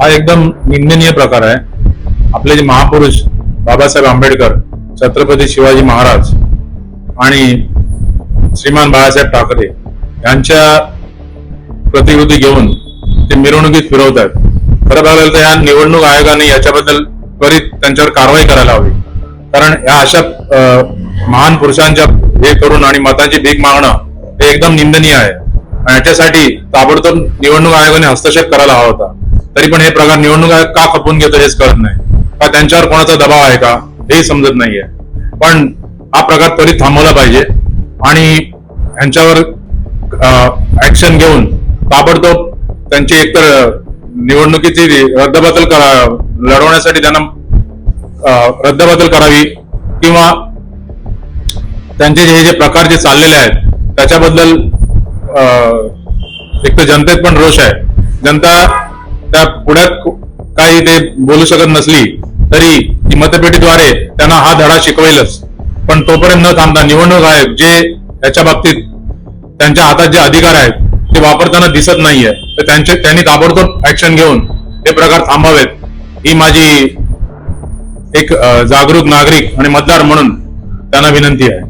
हा एकदम निंदनीय प्रकार आहे. आपले जे महापुरुष बाबासाहेब आंबेडकर छत्रपती शिवाजी महाराज आणि श्रीमान बाळासाहेब ठाकरे यांच्या प्रतिकृती घेऊन ते मिरवणुकीत फिरवत आहेत खरं बघायला तर या निवडणूक आयोगाने याच्याबद्दल त्वरित त्यांच्यावर कारवाई करायला हवी. कारण या अशा महान पुरुषांच्या हे करून आणि मतांची भीक मागणं हे एकदम निंदनीय आहे. आणि याच्यासाठी ताबडतोब निवडणूक आयोगाने हस्तक्षेप करायला हवा होता. तरी पण हे प्रकार निवडणूक आयोग का खपून घेतो हेच कळत नाही. का त्यांच्यावर कोणाचा दबाव आहे का हे समजत नाहीये. पण हा प्रकार त्वरित थांबवला पाहिजे आणि ह्यांच्यावर ऍक्शन घेऊन ताबडतोब त्यांची एकतर निवडणुकीची रद्दबातल करा लढवण्यासाठी त्यांना अं, रद्दबातल करावी किंवा त्यांचे जे हे जे प्रकार जे चाललेले आहेत त्याच्याबद्दल अं, एक तर जनतेत पण रोष आहे. जनता त्या पुढ्यात काही ते बोलू शकत नसली तरी ती मतपेटीद्वारे त्यांना हा धडा शिकवेलच. पण तोपर्यंत न थांबता निवडणूक आयोग जे याच्या बाबतीत त्यांच्या हातात जे अधिकार आहेत ते वापरताना दिसत नाहीये. तर त्यांचे त्यांनी ताबडतोब ऍक्शन घेऊन हे प्रकार थांबावेत. ही माझी एक जागरूक नागरिक आणि मतदार म्हणून त्यांना विनंती आहे.